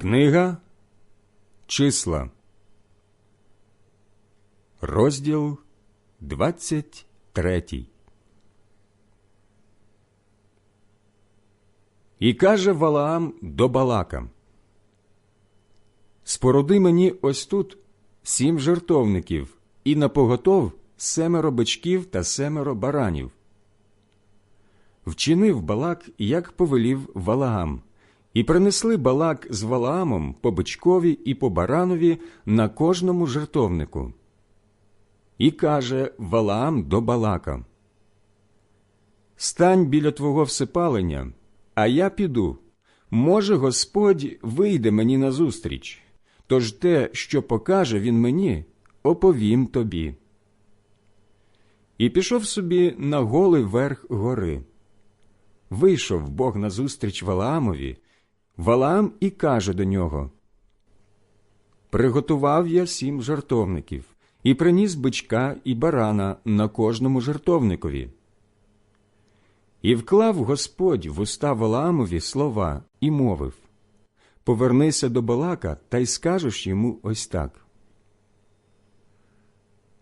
Книга Числа, розділ 23. І каже Валаам до Балака: Спороди мені ось тут сім жертовників, і напоготов семеро бичків та семеро баранів. Вчинив Балак, як повелів Валаам. І принесли балак з Валаамом по бичкові і по баранові на кожному жертовнику. І каже Валаам до балака: Стань біля твого всепалення, а я піду. Може, Господь вийде мені назустріч, тож те, що покаже він мені, оповім тобі. І пішов собі на голий верх гори. Вийшов Бог назустріч Валаамові. Валаам і каже до нього: Приготував я сім жартовників і приніс бичка і барана на кожному жартовникові. І вклав Господь в уста Валаамові слова і мовив Повернися до Балака та й скажеш йому ось так.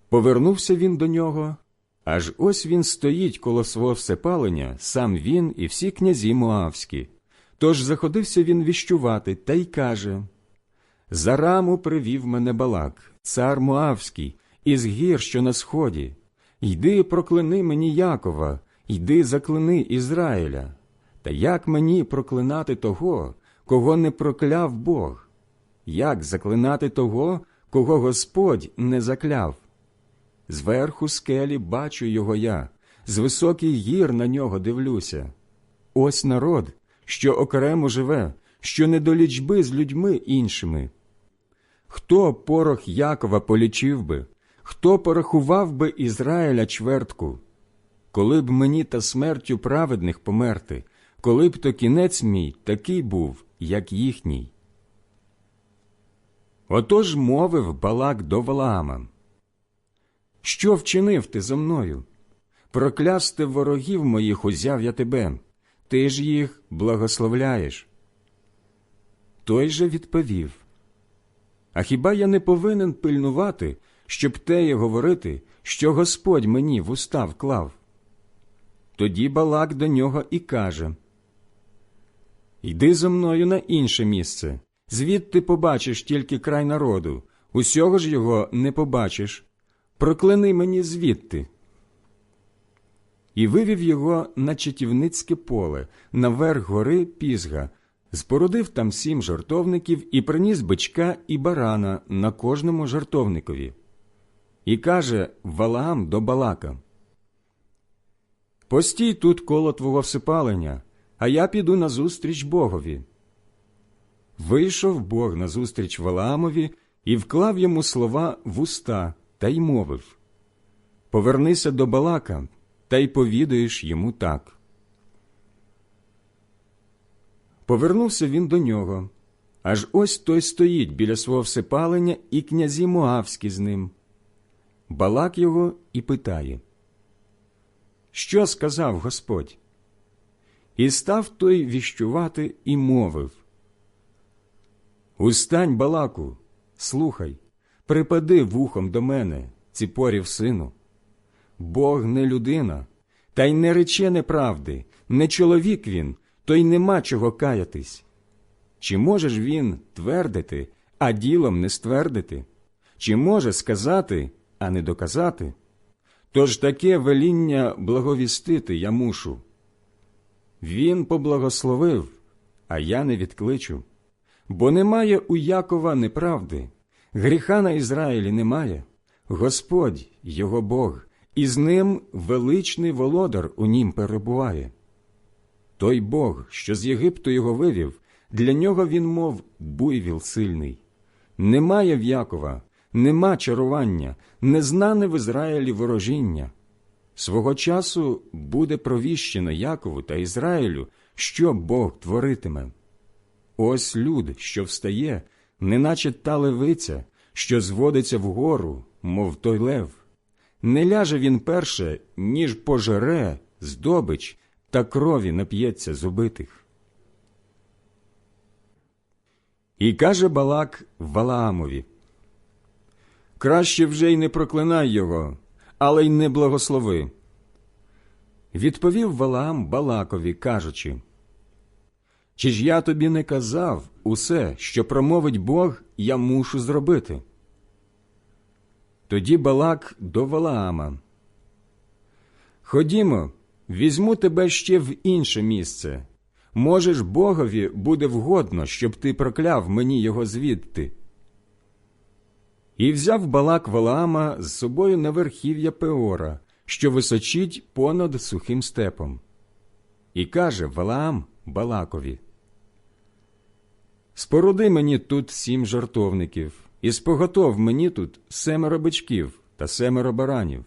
Повернувся він до нього, аж ось він стоїть коло свого всепалення, сам він і всі князі Моавські. Тож заходився він віщувати та й каже За раму привів мене балак, цар Моавський, із гір, що на сході. Йди, проклини мені Якова, йди заклини Ізраїля. Та як мені проклинати того, кого не прокляв Бог? Як заклинати того, кого Господь не закляв? Зверху скелі бачу його я, з високих гір на нього дивлюся. Ось народ, що окремо живе, що не до лічби з людьми іншими. Хто порох Якова полічив би, хто порахував би Ізраїля чвертку? Коли б мені та смертю праведних померти, коли б то кінець мій такий був, як їхній. Отож мовив Балак до Валаама. Що вчинив ти зо мною? Проклясти ворогів моїх узяв я тебе, ти ж їх благословляєш. Той же відповів А хіба я не повинен пильнувати, щоб теє говорити, що Господь мені в уста вклав? Тоді Балак до нього і каже Йди зо мною на інше місце, звідти побачиш тільки край народу, усього ж його не побачиш. Проклини мені звідти і вивів його на Чатівницьке поле, наверх гори Пізга, спорудив там сім жартовників і приніс бичка і барана на кожному жартовникові. І каже Валаам до Балака: Постій тут коло твого всипалення, а я піду назустріч Богові. Вийшов Бог назустріч Валаамові і вклав йому слова в уста та й мовив Повернися до Балака та й повідаєш йому так. Повернувся він до нього. Аж ось той стоїть біля свого всепалення, і князі Моавські з ним. Балак його і питає, Що сказав Господь? І став той віщувати і мовив Устань, балаку, слухай, припади вухом до мене, ціпорів сину. Бог не людина, та й не рече неправди, не чоловік він, то й нема чого каятись. Чи можеш він твердити, а ділом не ствердити? Чи може сказати, а не доказати? Тож таке веління благовістити я мушу. Він поблагословив, а я не відкличу, бо немає у Якова неправди, гріха на Ізраїлі немає, Господь його Бог і з ним величний володар у нім перебуває. Той Бог, що з Єгипту його вивів, для нього він, мов буйвіл сильний. Немає в Якова, нема чарування, незнане в Ізраїлі ворожіння. Свого часу буде провіщено Якову та Ізраїлю, що Бог творитиме. Ось люд, що встає, неначе та левиця, що зводиться вгору, мов той лев не ляже він перше, ніж пожере здобич та крові нап'ється з убитих. І каже Балак Валаамові Краще вже й не проклинай його, але й не благослови. Відповів Валаам Балакові, кажучи Чи ж я тобі не казав усе, що промовить Бог, я мушу зробити? Тоді Балак до Валаама. Ходімо, візьму тебе ще в інше місце. Можеш, Богові буде вгодно, щоб ти прокляв мені його звідти. І взяв Балак Валаама з собою на верхів'я Пеора, що височить понад сухим степом. І каже Валаам Балакові Споруди мені тут сім жартовників, і споготов мені тут семеро бичків та семеро баранів.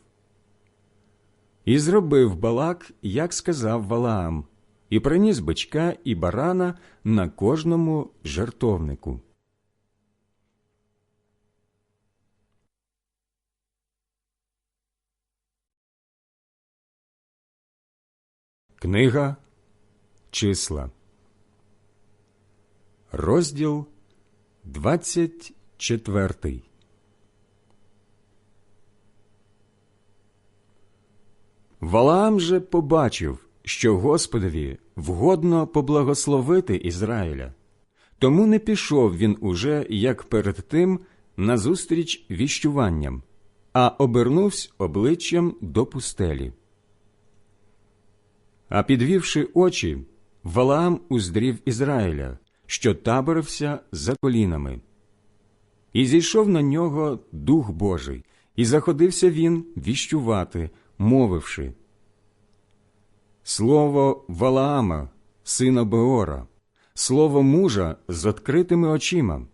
І зробив Балак, як сказав Валаам, і приніс бичка і барана на кожному жертовнику. Книга Числа, розділ 24 Валаам же побачив, що Господові вгодно поблагословити Ізраїля, тому не пішов він уже, як перед тим, назустріч віщуванням, а обернувся обличчям до пустелі. А підвівши очі, Валаам уздрів Ізраїля, що таборився за колінами. І зійшов на нього Дух Божий, і заходився він віщувати, мовивши Слово Валаама, сина Беора, слово мужа з відкритими очима,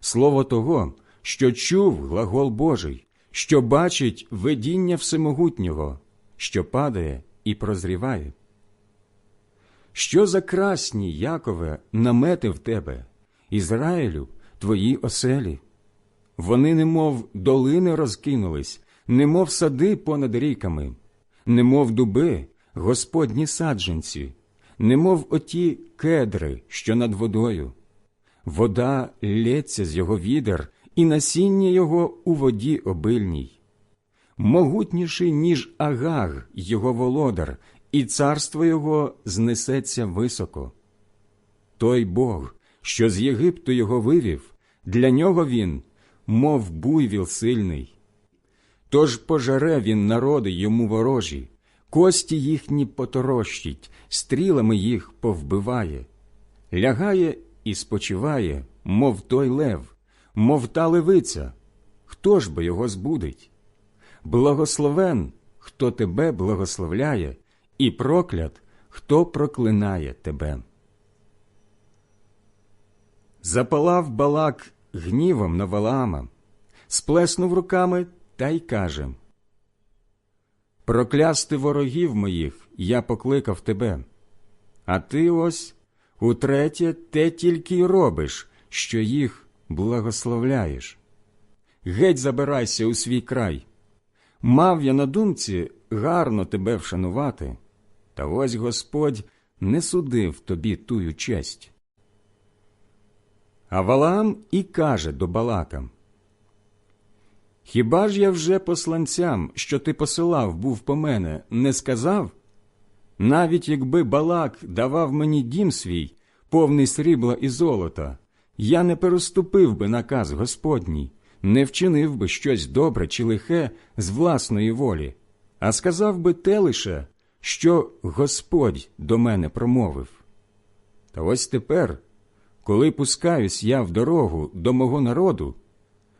слово того, що чув глагол Божий, що бачить видіння всемогутнього, що падає і прозріває. Що за красні, Якове, намети в тебе, Ізраїлю, твої оселі? Вони, немов долини розкинулись, немов сади понад ріками, немов дуби, господні саджанці, немов оті кедри, що над водою. Вода лється з його відер, і насіння його у воді обильній. Могутніший, ніж агаг, його володар, і царство його знесеться високо. Той Бог, що з Єгипту його вивів, для нього він, мов буйвіл сильний. Тож пожере він народи йому ворожі, кості їхні поторощить, стрілами їх повбиває, лягає і спочиває, мов той лев, мов та левиця. Хто ж би його збудить? Благословен, хто тебе благословляє, і проклят, хто проклинає тебе. Запалав балак гнівом на Валаама, сплеснув руками та й каже Проклясти ворогів моїх я покликав тебе, а ти ось утретє те тільки й робиш, що їх благословляєш. Геть забирайся у свій край. Мав я на думці гарно тебе вшанувати, та ось Господь не судив тобі тую честь. А Валаам і каже до Балака Хіба ж я вже посланцям, що ти посилав, був по мене, не сказав? Навіть якби Балак давав мені дім свій, повний срібла і золота, я не переступив би наказ Господній, не вчинив би щось добре чи лихе з власної волі, а сказав би те лише, що Господь до мене промовив. Та ось тепер, коли пускаюсь я в дорогу до мого народу,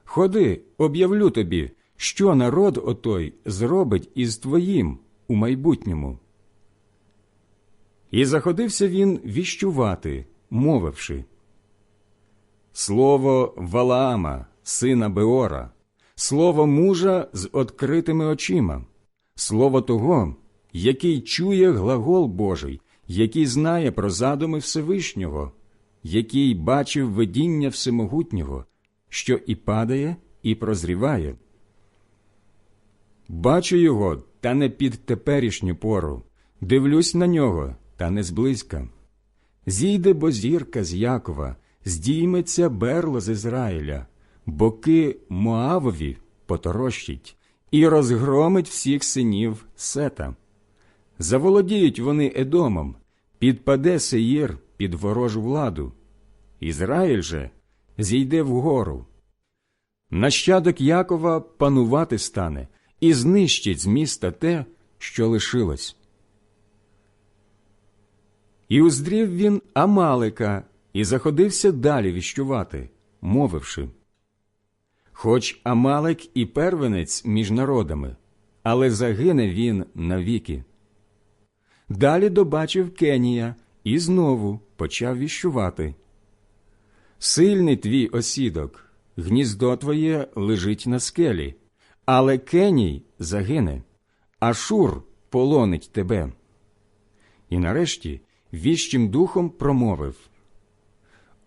Ходи, об'явлю тобі, що народ отой зробить із твоїм у майбутньому. І заходився він віщувати, мовивши Слово Валаама, сина Беора, слово мужа з відкритими очима, слово того, який чує глагол Божий, який знає про задуми Всевишнього, який бачив видіння Всемогутнього що і падає, і прозріває. Бачу його, та не під теперішню пору, дивлюсь на нього, та не зблизька. Зійде бо зірка з Якова, здійметься берло з Ізраїля, боки Моавові поторощить і розгромить всіх синів сета. Заволодіють вони Едомом, підпаде Сеїр під ворожу владу. Ізраїль же зійде вгору. Нащадок Якова панувати стане і знищить з міста те, що лишилось. І уздрів він Амалика і заходився далі віщувати, мовивши Хоч Амалик і первенець між народами, але загине він навіки. Далі добачив Кенія і знову почав віщувати. Сильний твій осідок, гніздо твоє лежить на скелі, але Кеній загине, а Шур полонить тебе. І нарешті віщим духом промовив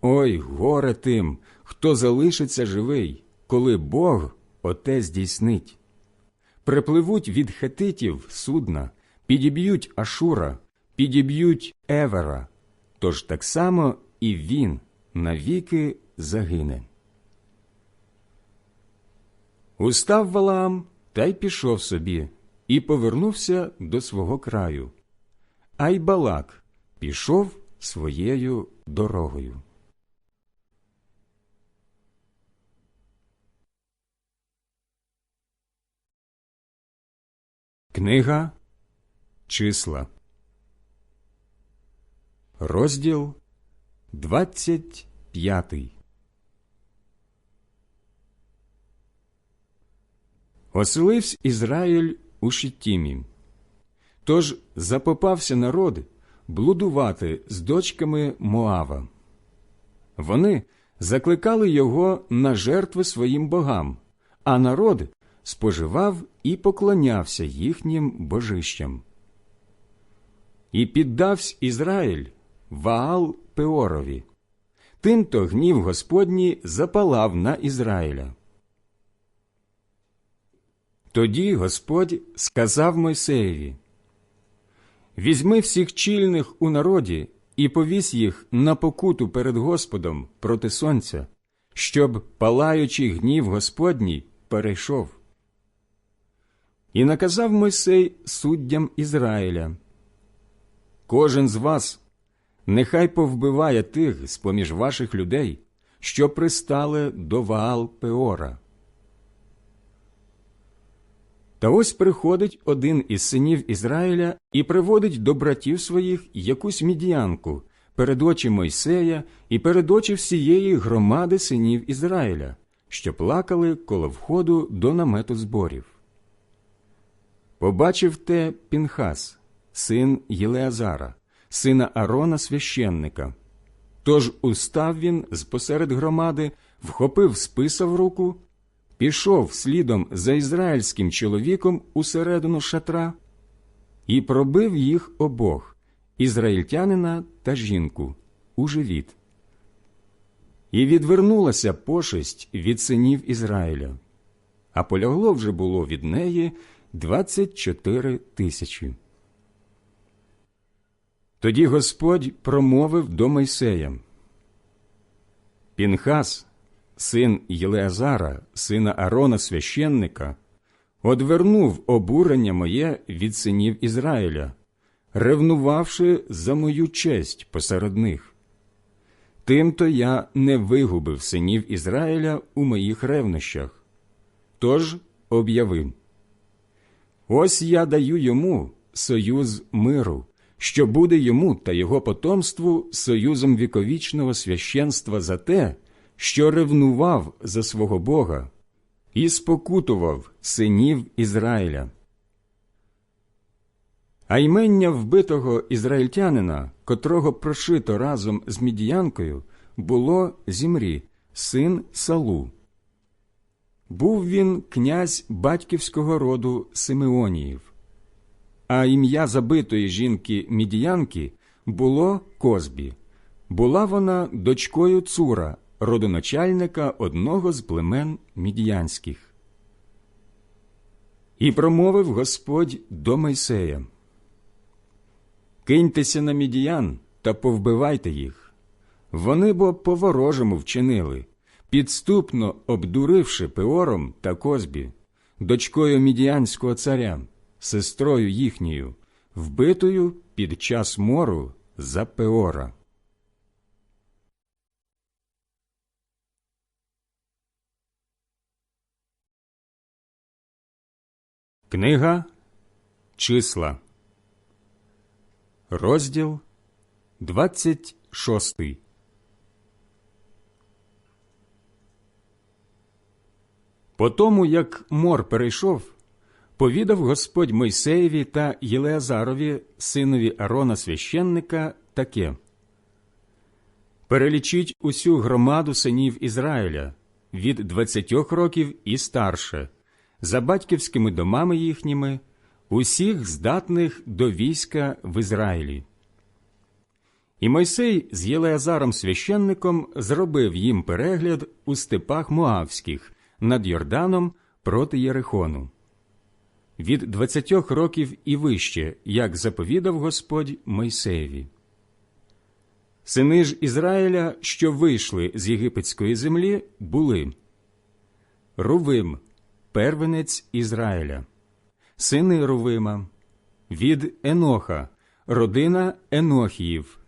Ой, горе тим, хто залишиться живий, коли Бог оте здійснить. Припливуть від хетитів судна, підіб'ють Ашура, підіб'ють Евера, тож так само і він навіки загине. Устав Валаам та й пішов собі і повернувся до свого краю. А й Балак пішов своєю дорогою. Книга Числа, розділ двадцять п'ятий. Оселився Ізраїль у Шиттімі. Тож запопався народ блудувати з дочками Моава. Вони закликали його на жертви своїм богам, а народ споживав і поклонявся їхнім божищам. І піддавсь Ізраїль Ваал Пеорові. Тимто гнів Господній запалав на Ізраїля. Тоді Господь сказав Мойсеєві Візьми всіх чільних у народі і повісь їх на покуту перед Господом проти сонця, щоб палаючий гнів Господній перейшов. І наказав Мойсей суддям Ізраїля Кожен з вас нехай повбиває тих з поміж ваших людей, що пристали до Ваал Пеора. Та ось приходить один із синів Ізраїля і приводить до братів своїх якусь мідіянку перед очі Мойсея і перед очі всієї громади синів Ізраїля, що плакали коло входу до намету зборів. Побачив те Пінхас, син Єлеазара, сина Арона священника. Тож устав він з посеред громади, вхопив списа в руку пішов слідом за ізраїльським чоловіком усередину шатра і пробив їх обох ізраїльтянина та жінку у живіт. І відвернулася пошесть від синів Ізраїля, а полягло вже було від неї двадцять чотири тисячі. Тоді Господь промовив до Мойсея Пінхас, син Єлеазара, сина Арона священника, одвернув обурення моє від синів Ізраїля, ревнувавши за мою честь посеред них. Тимто я не вигубив синів Ізраїля у моїх ревнощах. Тож об'явив Ось я даю йому союз миру, що буде йому та його потомству союзом віковічного священства за те, що ревнував за свого Бога і спокутував синів Ізраїля. А ймення вбитого ізраїльтянина, котрого прошито разом з мідіянкою, було Зімрі, син Салу. Був він князь батьківського роду Симеоніїв, а ім'я забитої жінки мідіянки було Козбі. Була вона дочкою Цура, родоначальника одного з племен мідіянських. І промовив Господь до Мойсея Киньтеся на мідіян та повбивайте їх, Вони бо по-ворожому вчинили, підступно обдуривши Пеором та Козбі, дочкою мідіанського царя, сестрою їхньою, вбитою під час мору за Пеора. Книга Числа, розділ 26 По тому, як мор перейшов, повідав Господь Мойсеєві та Єлеазарові, синові Арона священника, таке Перелічіть усю громаду синів Ізраїля від двадцятьох років і старше, за батьківськими домами їхніми, усіх здатних до війська в Ізраїлі. І Мойсей з Єлеазаром священником зробив їм перегляд у степах Моавських над Йорданом проти Єрихону. Від двадцятьох років і вище, як заповідав Господь Мойсеєві. Сини ж Ізраїля, що вийшли з єгипетської землі, були Рувим, первенець Ізраїля, сини Рувима, від Еноха, родина Енохіїв,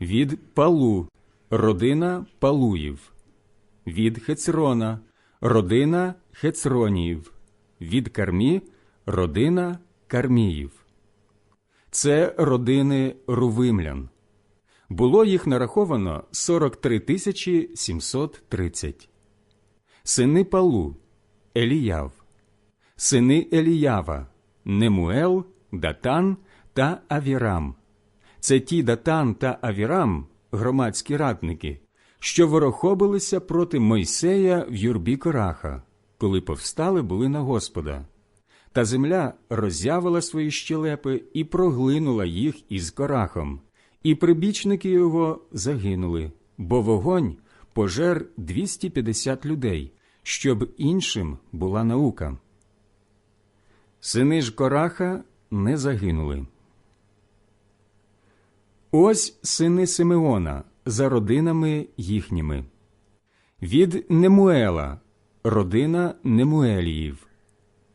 від Палу, родина Палуїв, від Хецрона, родина Хецроніїв, від Кармі, родина Карміїв. Це родини Рувимлян. Було їх нараховано 43 тисячі 730. Сини Палу Еліяв, сини Еліява, Немуел, Датан та Авірам. Це ті Датан та Авірам, громадські радники, що ворохобилися проти Мойсея в юрбі Кораха, коли повстали були на Господа. Та земля роззявила свої щелепи і проглинула їх із корахом, і прибічники його загинули, бо вогонь пожер 250 людей, щоб іншим була наука. Сини ж Кораха не загинули. Ось сини Симеона за родинами їхніми. Від Немуела родина Немуеліїв,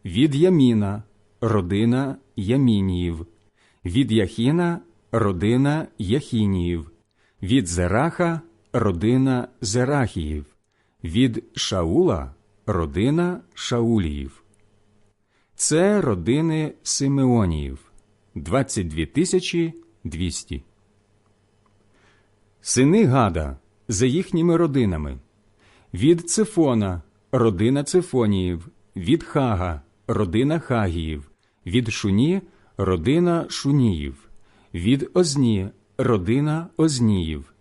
від Яміна родина Ямініїв, від Яхіна родина Яхініїв, від Зераха родина Зерахіїв, від Шаула родина Шауліїв. Це родини Симеоніїв 22 тисячі 200. Сини Гада за їхніми родинами. Від Цифона родина Цифоніїв, від Хага родина Хагіїв, від Шуні родина Шуніїв, від Озні родина Озніїв,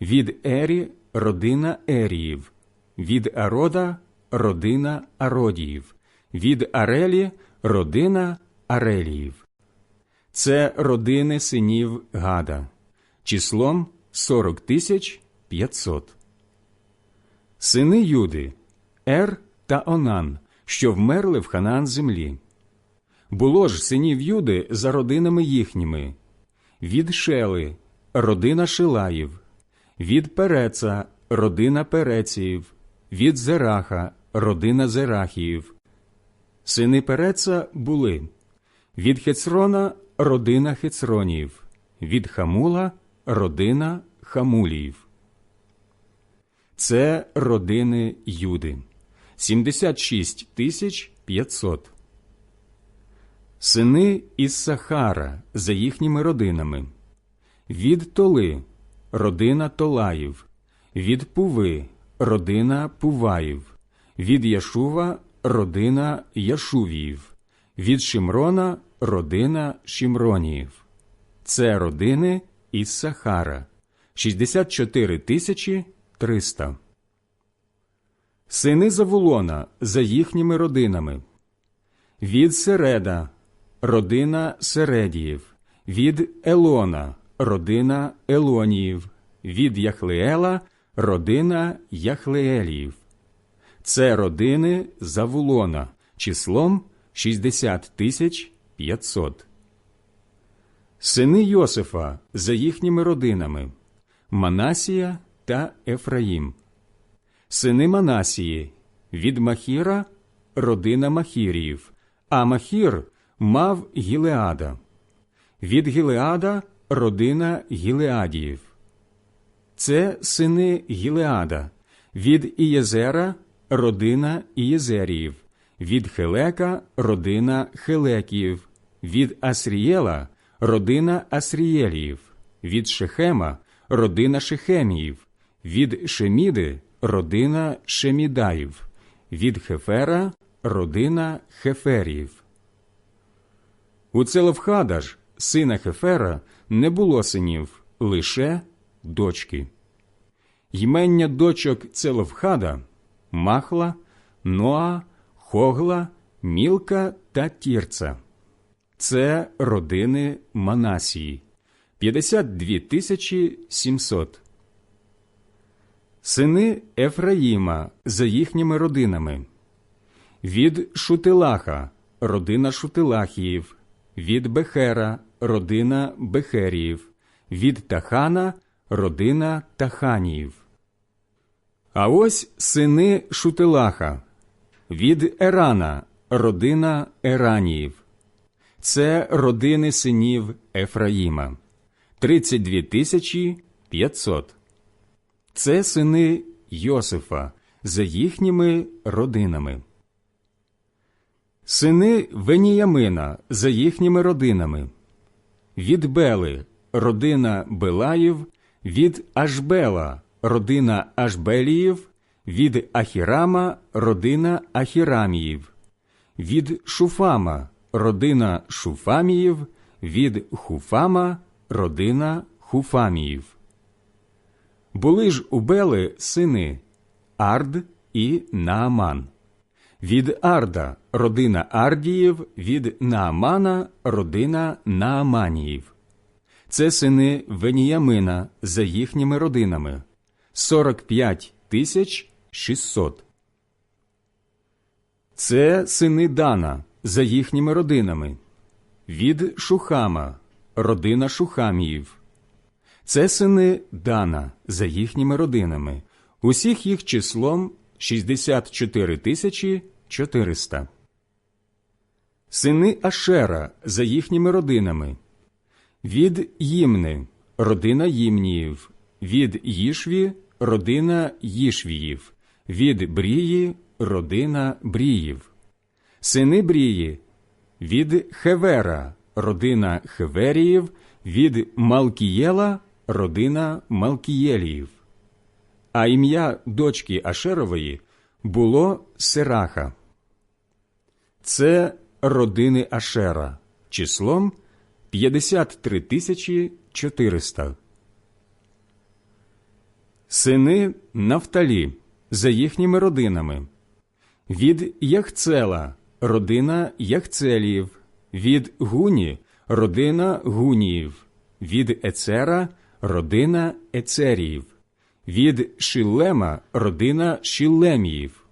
від Ері родина Еріїв, від Арода родина Ародіїв, від Арелі родина Ареліїв. Це родини синів Гада, числом 40 тисяч 500. Сини Юди Ер та Онан, що вмерли в Ханаан землі. Було ж синів Юди за родинами їхніми від Шели, родина Шилаїв, від Переца, родина Переціїв, від Зераха, родина Зерахіїв. Сини Переца були від Хецрона родина Хецроніїв, від Хамула родина Хамуліїв. Це родини Юди 76 тисяч 500. Сини із Сахара за їхніми родинами. Від Толи родина Толаїв, від Пуви родина Пуваїв, від Яшува родина Яшувіїв, від Шимрона родина Шимроніїв. Це родини із Сахара 64 тисячі 300. Сини Завулона за їхніми родинами. Від Середа родина Середіїв, від Елона родина Елоніїв, від Яхлеела родина Яхлееліїв. Це родини Завулона числом 60 тисяч 500. Сини Йосифа за їхніми родинами Манасія та Ефраїм. Сини Манасії. Від Махіра родина Махіріїв, а Махір мав Гілеада. Від Гілеада родина Гілеадіїв. Це сини Гілеада, від Ієзера родина Ієзеріїв, від Хелека родина Хелекіїв, від Асрієла родина Асрієліїв, від Шехема родина Шехеміїв, від Шеміди родина Шемідаїв, від Хефера родина Хеферіїв. У Целовхада ж, сина Хефера, не було синів, лише дочки. Ймення дочок Целовхада Махла, Ноа, Хогла, Мілка та Тірца. Це родини Манасії 52 тисячі 700. Сини Ефраїма за їхніми родинами. Від Шутилаха родина Шутилахіїв, від Бехера родина Бехеріїв, від Тахана родина Таханіїв. А ось сини Шутилаха, від Ерана родина Ераніїв. Це родини синів Ефраїма 32 тисячі 500. Це сини Йосифа за їхніми родинами. Сини Веніямина за їхніми родинами. Від Бели родина Белаїв, від Ашбела родина Ашбеліїв, від Ахірама родина Ахіраміїв, від Шуфама родина Шуфаміїв, від Хуфама родина Хуфаміїв. Були ж у Бели сини Ард і Нааман. Від Арда родина Ардіїв, від Наамана родина Нааманіїв. Це сини Веніямина за їхніми родинами 45 тисяч 600. Це сини Дана за їхніми родинами. Від Шухама родина Шухаміїв. Це сини Дана за їхніми родинами. Усіх їх числом 64 тисячі 400. Сини Ашера за їхніми родинами. Від Їмни родина Їмніїв, від Їшві родина Їшвіїв, від Брії родина Бріїв. Сини Брії від Хевера родина Хеверіїв, від Малкієла родина Малкієліїв. А ім'я дочки Ашерової було Сераха. Це родини Ашера числом 53 тисячі 400. Сини Нафталі за їхніми родинами. Від Яхцела родина Яхцеліїв, від Гуні родина Гуніїв, від Ецера родина Ецеріїв, від Шилема родина Шілеміїв.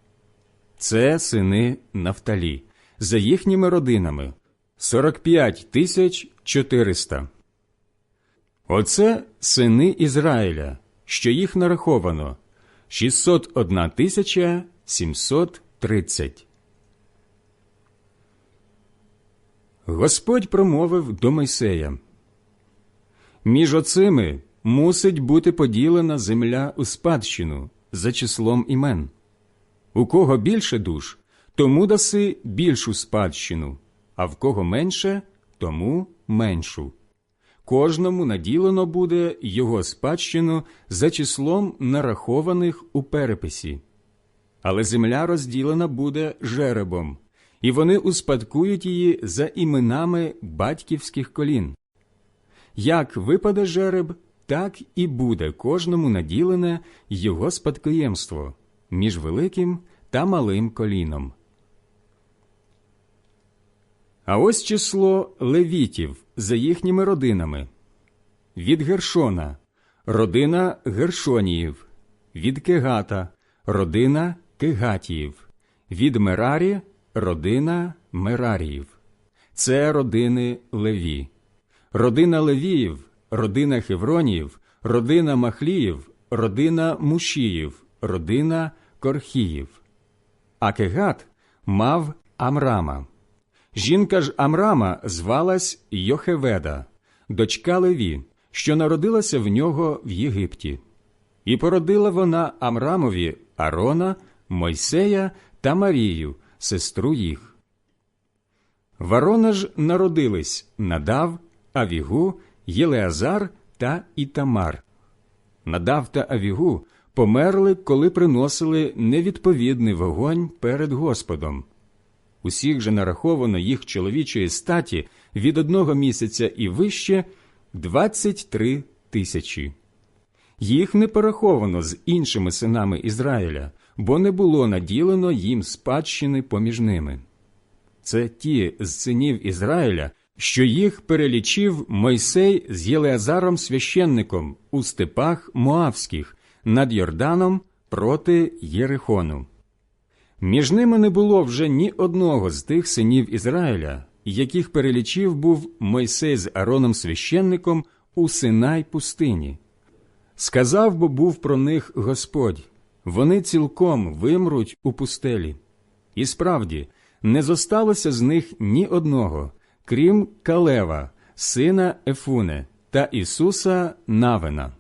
Це сини Нафталі за їхніми родинами 45 тисяч 400. Оце сини Ізраїля, що їх нараховано 601 тисяча 730. Господь промовив до Мойсея. Між оцими мусить бути поділена земля у спадщину за числом імен. У кого більше душ, тому даси більшу спадщину, а в кого менше, тому меншу. Кожному наділено буде його спадщину за числом нарахованих у переписі. Але земля розділена буде жеребом, і вони успадкують її за іменами батьківських колін. Як випаде жереб, так і буде кожному наділене його спадкоємство між великим та малим коліном. А ось число левітів за їхніми родинами. Від Гершона родина Гершоніїв, від Кегата родина Кегатіїв, від Мерарі родина Мераріїв. Це родини Леві. Родина Левіїв, родина Хевроніїв, родина Махліїв, родина Мушіїв, родина Корхіїв. А Кегат мав Амрама. Жінка ж Амрама звалась Йохеведа, дочка Леві, що народилася в нього в Єгипті. І породила вона Амрамові Арона, Мойсея та Марію, сестру їх. Варона ж народились Надав, Авігу, Єлеазар та Ітамар. Надав та Авігу померли, коли приносили невідповідний вогонь перед Господом. Усіх же нараховано їх чоловічої статі від одного місяця і вище двадцять три тисячі. Їх не пораховано з іншими синами Ізраїля, бо не було наділено їм спадщини поміж ними. Це ті з синів Ізраїля, що їх перелічив Мойсей з Єлеазаром священником у степах Моавських над Йорданом проти Єрихону. Між ними не було вже ні одного з тих синів Ізраїля, яких перелічив був Мойсей з Ароном священником у Синай пустині. Сказав бо був про них Господь вони цілком вимруть у пустелі. І справді, не зосталося з них ні одного, крім Калева, сина Ефуне та Ісуса Навина.